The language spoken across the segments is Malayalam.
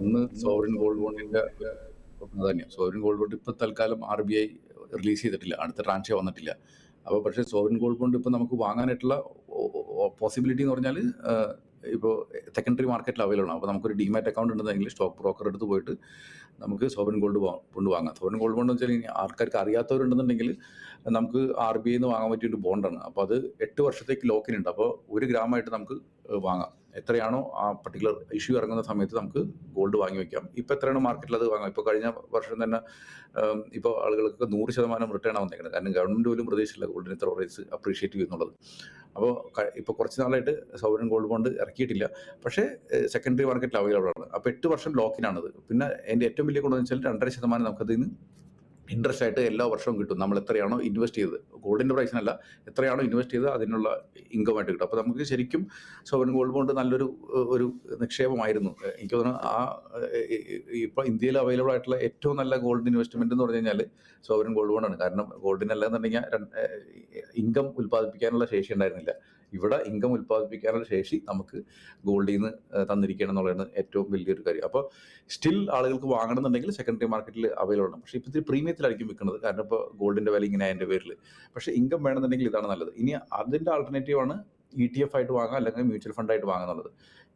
ഒന്ന് സോവറിൻ ഗോൾഡ് ബോണ്ടിന്റെ പ്രാധാന്യം സോവറിൻ ഗോൾഡ് ബോണ്ട് ഇപ്പൊ തൽക്കാലം ആർ ബി ഐ റിലീസ് ചെയ്തിട്ടില്ല. അടുത്ത ട്രാൻഷ വന്നിട്ടില്ല. അപ്പോൾ പക്ഷേ സോവറിൻ ഗോൾഡ് ബോണ്ട് ഇപ്പോൾ നമുക്ക് വാങ്ങാനായിട്ടുള്ള പോസിബിലിറ്റി എന്ന് പറഞ്ഞാൽ ഇപ്പോൾ സെക്കൻഡറി മാർക്കറ്റിൽ അവൈലബിൾ ആണ്. അപ്പോൾ നമുക്കൊരു ഡിമാറ്റ് അക്കൗണ്ട് ഉണ്ടെങ്കിൽ സ്റ്റോക്ക് ബ്രോക്കർ എടുത്ത് പോയിട്ട് നമുക്ക് സോവറിൻ ഗോൾഡ് ബോണ്ട് വാങ്ങാം. സോവറിൻ ഗോൾഡ് ബോണ്ട് എന്ന് വെച്ചാൽ ഇനി ആൾക്കാർക്ക് അറിയാത്തവരുണ്ടെന്നുണ്ടെങ്കിൽ നമുക്ക് ആർ ബി ഐ നിന്ന് വാങ്ങാൻ പറ്റിയ ബോണ്ടാണ് അപ്പോൾ അത് എട്ട് വർഷത്തേക്ക് ലോക്കിനുണ്ട് അപ്പോൾ ഒരു ഗ്രാമായിട്ട് നമുക്ക് വാങ്ങാം. എത്രയാണോ ആ പർട്ടിക്കുലർ ഇഷ്യൂ ഇറങ്ങുന്ന സമയത്ത് നമുക്ക് ഗോൾഡ് വാങ്ങി വെക്കാം. ഇപ്പോൾ എത്രയാണ് മാർക്കറ്റിൽ അത് വാങ്ങാം ഇപ്പോൾ കഴിഞ്ഞ വർഷം തന്നെ ഇപ്പോൾ ആളുകൾക്ക് നൂറ് ശതമാനം റിട്ടേൺ ആണ് വന്നേക്കുന്നത്. കാരണം ഗവൺമെന്റ് പോലും പ്രതീക്ഷിച്ചില്ല ഗോൾഡിന് ഇത്ര പ്രൈസ് അപ്രീഷിയേറ്റ് ചെയ്യുന്നുള്ളത് അപ്പോൾ ഇപ്പോൾ കുറച്ച് നാളായിട്ട് സൗവരൻ ഗോൾഡ് ബോണ്ട് ഇറക്കിയിട്ടില്ല. പക്ഷേ സെക്കൻഡറി മാർക്കറ്റിൽ അവൈലബിൾ ആണ്. അപ്പോൾ എട്ട് വർഷം ലോക്കിനാണത് പിന്നെ എന്റെ ഏറ്റവും വലിയ ഗുണമെന്ന് വെച്ചാൽ രണ്ടര ശതമാനം നമുക്കതിൽ നിന്ന് ഇൻട്രസ്റ്റ് ആയിട്ട് എല്ലാ വർഷവും കിട്ടും. നമ്മൾ എത്രയാണോ ഇൻവെസ്റ്റ് ചെയ്തത്. ഗോൾഡിന്റെ പ്രൈസിനല്ല എത്രയാണോ ഇൻവെസ്റ്റ് ചെയ്തത് അതിനുള്ള ഇൻകമായിട്ട് കിട്ടും. അപ്പോൾ നമുക്ക് ശരിക്കും സോവൻ ഗോൾഡ് ബോണ്ട് നല്ലൊരു ഒരു നിക്ഷേപമായിരുന്നു. എനിക്ക് തോന്നുന്നു ആ ഇപ്പോൾ ഇന്ത്യയിൽ അവൈലബിൾ ആയിട്ടുള്ള ഏറ്റവും നല്ല ഗോൾഡ് ഇൻവെസ്റ്റ്മെന്റ് എന്ന് പറഞ്ഞു കഴിഞ്ഞാൽ സോവൻ ഗോൾഡ് ബോണ്ടാണ് കാരണം ഗോൾഡിനല്ല എന്നുണ്ടെങ്കിൽ ഇൻകം ഉൽപ്പാദിപ്പിക്കാനുള്ള ശേഷി ഉണ്ടായിരുന്നില്ല. ഇവിടെ ഇൻകം ഉൽപ്പാദിപ്പിക്കാനുള്ള ശേഷി നമുക്ക് ഗോൾഡിൽ നിന്ന് തന്നിരിക്കണം എന്നുള്ളതാണ് ഏറ്റവും വലിയൊരു കാര്യം. അപ്പോൾ സ്റ്റിൽ ആളുകൾക്ക് വാങ്ങണമെന്നുണ്ടെങ്കിൽ സെക്കൻഡറി മാർക്കറ്റിൽ അവൈലബിൾ ആണ്. പക്ഷേ ഇപ്പോഴത്തെ പ്രീമിയത്തിലായിരിക്കും വിൽക്കുന്നത്. കാരണം ഇപ്പോൾ ഗോൾഡിന്റെ വില ഇങ്ങനെ അതിന്റെ പേരിൽ പക്ഷേ ഇൻകം വേണമെന്നുണ്ടെങ്കിൽ ഇതാണ് നല്ലത്. ഇനി അതിന്റെ ആൾട്ടർനേറ്റീവാണ് ഇ ടി എഫ് ആയിട്ട് വാങ്ങാം അല്ലെങ്കിൽ മ്യൂച്വൽ ഫണ്ടായിട്ട് വാങ്ങുന്നുള്ളത്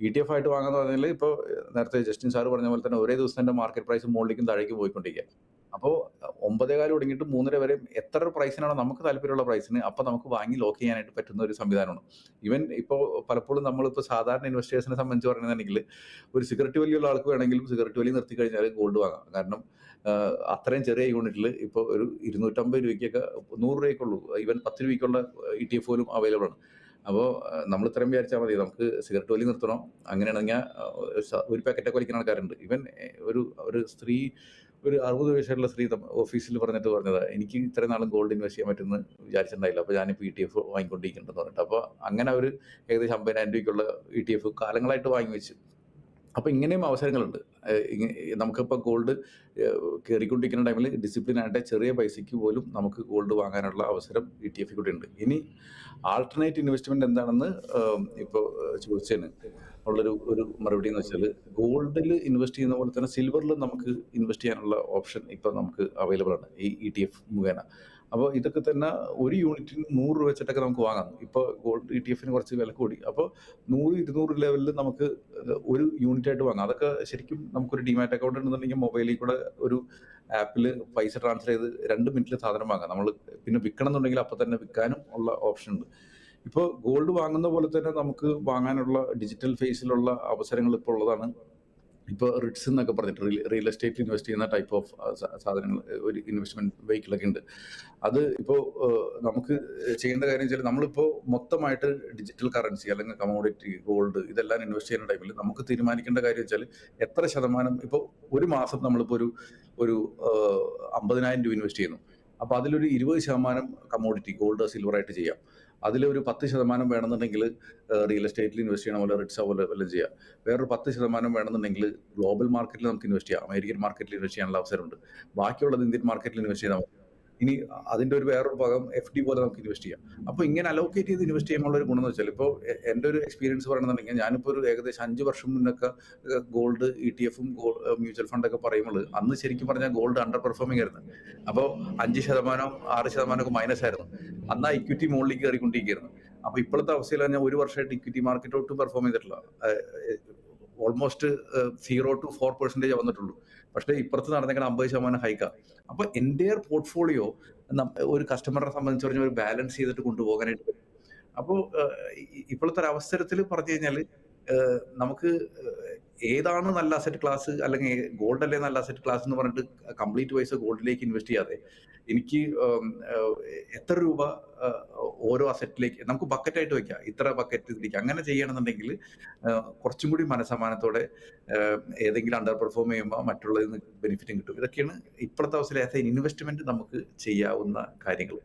ഇ ടി എഫ് ആയിട്ട് വാങ്ങുന്ന പറഞ്ഞാൽ ഇപ്പോൾ നേരത്തെ ജസ്റ്റിൻ സാർ പറഞ്ഞ പോലെ തന്നെ ഒരേ ദിവസം തന്നെ മാർക്കറ്റ് പ്രൈസ് മുകളിലേക്കും താഴേക്കും പോയിക്കൊണ്ടിരിക്കുക. അപ്പോൾ ഒമ്പതേകാലം തുടങ്ങിയിട്ട് മൂന്നര വരെ എത്ര പ്രൈസിനാണ് നമുക്ക് താല്പര്യമുള്ള പ്രൈസിന് അപ്പോൾ നമുക്ക് വാങ്ങി ലോക്ക് ചെയ്യാനായിട്ട് പറ്റുന്ന ഒരു സംവിധാനമാണ്. ഈവൻ ഇപ്പോൾ പലപ്പോഴും നമ്മളിപ്പോൾ സാധാരണ ഇൻവെസ്റ്റേഴ്സിനെ സംബന്ധിച്ച് പറയുകയാണെങ്കിൽ ഒരു സിഗരറ്റ് വലിയുള്ള ആൾക്ക് വേണമെങ്കിലും സിഗരറ്റ് വലി നിർത്തി കഴിഞ്ഞാൽ ഗോൾഡ് വാങ്ങാം. കാരണം അത്രയും ചെറിയ യൂണിറ്റിൽ ഇപ്പോൾ ഒരു ഇരുന്നൂറ്റമ്പത് രൂപയ്ക്കൊക്കെ നൂറ് രൂപയ്ക്കുള്ളൂ. ഈവൻ പത്ത് രൂപയ്ക്കുള്ള ഇ ടി എഫ് പോലും അവൈലബിൾ ആണ്. അപ്പോൾ നമ്മൾ ഇത്രയും വിചാരിച്ചാൽ മതി. നമുക്ക് സിഗരറ്റ് വലി നിർത്തണം. അങ്ങനെയാണെങ്കിൽ ഒരു പാക്കറ്റൊക്കെ വലിക്കുന്ന ആൾക്കാരുണ്ട്. ഇവൻ ഒരു ഒരു സ്ത്രീ ഒരു അറുപത് വയസ്സായിട്ടുള്ള സ്ത്രീ ഓഫീസിൽ പറഞ്ഞിട്ട് പറഞ്ഞത് എനിക്ക് ഇത്രയും നാളും ഗോൾഡ് ഇൻവെസ്റ്റ് ചെയ്യാൻ പറ്റുമെന്ന് വിചാരിച്ചിട്ടുണ്ടായില്ല അപ്പോൾ ഞാനിപ്പോൾ ഇ ടി എഫ് വാങ്ങിക്കൊണ്ടിരിക്കുന്നുണ്ടെന്ന് പറഞ്ഞിട്ട്. അപ്പോൾ അങ്ങനെ അവർ ഏകദേശം അമ്പതിനായിരം രൂപയ്ക്കുള്ള ഇ ടി എഫ് കാലങ്ങളായിട്ട് വാങ്ങി വെച്ച് അപ്പോൾ ഇങ്ങനെയും അവസരങ്ങളുണ്ട്. നമുക്കിപ്പോൾ ഗോൾഡ് കയറിക്കൊണ്ടിരിക്കുന്ന ടൈമിൽ ഡിസിപ്ലിൻ ആയിട്ട് ചെറിയ പൈസയ്ക്ക് പോലും നമുക്ക് ഗോൾഡ് വാങ്ങാനുള്ള അവസരം ഇ ടി എഫ് കൂടെ ഉണ്ട്. ഇനി ആൾട്ടർനേറ്റ് ഇൻവെസ്റ്റ്മെന്റ് എന്താണെന്ന് ഇപ്പോൾ ചോദിച്ചതിന് ഉള്ളൊരു ഒരു മറുപടി എന്ന് വെച്ചാൽ ഗോൾഡിൽ ഇൻവെസ്റ്റ് ചെയ്യുന്ന പോലെ തന്നെ സിൽവറിൽ നമുക്ക് ഇൻവെസ്റ്റ് ചെയ്യാനുള്ള ഓപ്ഷൻ ഇപ്പോൾ നമുക്ക് അവൈലബിൾ ആണ്. ഈ ഇ ടി എഫ് മുഖേന. അപ്പോൾ ഇതൊക്കെ തന്നെ ഒരു യൂണിറ്റിന് നൂറ് രൂപ വെച്ചിട്ടൊക്കെ നമുക്ക് വാങ്ങാം. ഇപ്പോൾ ഗോൾഡ് ഇ ടി എഫിന് കുറച്ച് വില കൂടി. അപ്പോൾ നൂറ് ഇരുന്നൂറ് ലെവലിൽ നമുക്ക് ഒരു യൂണിറ്റ് ആയിട്ട് വാങ്ങാം. അതൊക്കെ ശരിക്കും നമുക്കൊരു ഡിമാറ്റ് അക്കൗണ്ട് ഉണ്ടെന്നുണ്ടെങ്കിൽ മൊബൈലിൽ കൂടെ ഒരു ആപ്പിൽ പൈസ ട്രാൻസ്ഫർ ചെയ്ത് രണ്ട് മിനിറ്റിൽ സാധനം വാങ്ങാം. നമ്മൾ പിന്നെ വിൽക്കണം എന്നുണ്ടെങ്കിൽ അപ്പോൾ തന്നെ വിൽക്കാനും ഉള്ള ഓപ്ഷൻ ഉണ്ട്. ഇപ്പോൾ ഗോൾഡ് വാങ്ങുന്ന പോലെ തന്നെ നമുക്ക് വാങ്ങാനുള്ള ഡിജിറ്റൽ ഫേസിലുള്ള അവസരങ്ങൾ ഇപ്പോൾ ഉള്ളതാണ്. ഇപ്പോൾ റിട്സ് എന്നൊക്കെ പറഞ്ഞിട്ട് റിയൽ എസ്റ്റേറ്റ് ഇൻവെസ്റ്റ് ചെയ്യുന്ന ടൈപ്പ് ഓഫ് സാധനങ്ങൾ ഒരു ഇൻവെസ്റ്റ്മെന്റ് വെഹിക്കിളൊക്കെ ഉണ്ട്. അത് ഇപ്പോൾ നമുക്ക് ചെയ്യേണ്ട കാര്യം വെച്ചാൽ നമ്മളിപ്പോൾ മൊത്തമായിട്ട് ഡിജിറ്റൽ കറൻസി അല്ലെങ്കിൽ കമോഡിറ്റി ഗോൾഡ് ഇതെല്ലാം ഇൻവെസ്റ്റ് ചെയ്യുന്ന ടൈമിൽ നമുക്ക് തീരുമാനിക്കേണ്ട കാര്യം വെച്ചാൽ എത്ര ശതമാനം ഇപ്പോൾ ഒരു മാസം നമ്മളിപ്പോൾ ഒരു ഒരു അമ്പതിനായിരം രൂപ ഇൻവെസ്റ്റ് ചെയ്യുന്നു. അപ്പോൾ അതിലൊരു ഇരുപത് ശതമാനം കമോഡിറ്റി ഗോൾഡ് സിൽവർ ആയിട്ട് ചെയ്യാം. അതിലൊരു പത്ത് ശതമാനം വേണമെന്നുണ്ടെങ്കിൽ റിയൽ എസ്റ്റേറ്റിൽ ഇൻവെസ്റ്റ് ചെയ്യണം പോലെ റിട്സ പോലെ വല്ലതും ചെയ്യാം. വേറൊരു പത്ത് ശതമാനം വേണമെന്നുണ്ടെങ്കിൽ ഗ്ലോബൽ മാർക്കറ്റിൽ നമുക്ക് ഇൻവെസ്റ്റ് ചെയ്യാം. അമേരിക്കൻ മാർക്കറ്റിൽ ഇൻവെസ്റ്റ് ചെയ്യാനുള്ള അവസരമുണ്ട്. ബാക്കിയുള്ളത് ഇന്ത്യൻ മാർക്കറ്റിൽ ഇൻവെസ്റ്റ് ചെയ്താൽ മതി. ഇനി അതിന്റെ ഒരു വേറൊരു ഭാഗം എഫ് ഡി പോലെ നമുക്ക് ഇൻവെസ്റ്റ് ചെയ്യാം. അപ്പോൾ ഇങ്ങനെ അലോക്കേറ്റ് ചെയ്ത് ഇൻവെസ്റ്റ് ചെയ്യുമ്പോൾ ഒരു ഗുണം എന്ന് വെച്ചാൽ ഇപ്പോൾ എന്റെ ഒരു എക്സ്പീരിയൻസ് പറയണമെന്നുണ്ടെങ്കിൽ ഞാനിപ്പോൾ ഒരു ഏകദേശം അഞ്ച് വർഷം മുന്നൊക്കെ ഗോൾഡ് ഇ ടി എഫും മ്യൂച്വൽ ഫണ്ടൊക്കെ പറയുമ്പോൾ അന്ന് ശരിക്കും പറഞ്ഞാൽ ഗോൾഡ് അണ്ടർ പെർഫോമിംഗ് ആയിരുന്നു. അപ്പോൾ അഞ്ച് ശതമാനം ആറ് ശതമാനമൊക്കെ മൈനസ് ആയിരുന്നു. അന്ന് ആ ഇക്വിറ്റി മുകളിലേക്ക് കയറിക്കൊണ്ടിരിക്കുകയായിരുന്നു. അപ്പോൾ ഇപ്പോഴത്തെ അവസ്ഥയിൽ ഞാൻ ഒരു വർഷമായിട്ട് ഇക്വിറ്റി മാർക്കറ്റ് ഒട്ടും പെർഫോം ചെയ്തിട്ടില്ല. Almost zero to four percentage വന്നിട്ടുള്ളൂ. പക്ഷേ ഇപ്പുറത്ത് നടന്നെങ്കിൽ അമ്പത് ശതമാനം ഹൈക്കാ അപ്പോൾ എന്റെ പോർട്ട്ഫോളിയോ ഒരു കസ്റ്റമറിനെ സംബന്ധിച്ച് പറഞ്ഞാൽ ഒരു ബാലൻസ് ചെയ്തിട്ട് കൊണ്ടുപോകാനായിട്ട് പറ്റും. അപ്പോൾ ഇപ്പോഴത്തെ ഒരു അവസരത്തിൽ പറഞ്ഞു കഴിഞ്ഞാൽ നമുക്ക് ഏതാണ് നല്ല അസറ്റ് ക്ലാസ് അല്ലെങ്കിൽ ഗോൾഡ് അല്ലേ നല്ല അസറ്റ് ക്ലാസ് എന്ന് പറഞ്ഞിട്ട് കംപ്ലീറ്റ് വൈസ് ഗോൾഡിലേക്ക് ഇൻവെസ്റ്റ് ചെയ്യാതെ എനിക്ക് എത്ര രൂപ ഓരോ അസറ്റിലേക്ക് നമുക്ക് ബക്കറ്റായിട്ട് വെക്കാം. ഇത്ര ബക്കറ്റ് ഇതിലേക്ക്. അങ്ങനെ ചെയ്യണമെന്നുണ്ടെങ്കിൽ കുറച്ചും കൂടി മനസമാനത്തോടെ ഏതെങ്കിലും അണ്ടർ പെർഫോം ചെയ്യുമ്പോൾ മറ്റുള്ളതിൽ നിന്ന് ബെനിഫിറ്റും കിട്ടും. ഇതൊക്കെയാണ് ഇപ്പോഴത്തെ അവസ്ഥയിൽ ഇൻവെസ്റ്റ്മെന്റ് നമുക്ക് ചെയ്യാവുന്ന കാര്യങ്ങൾ.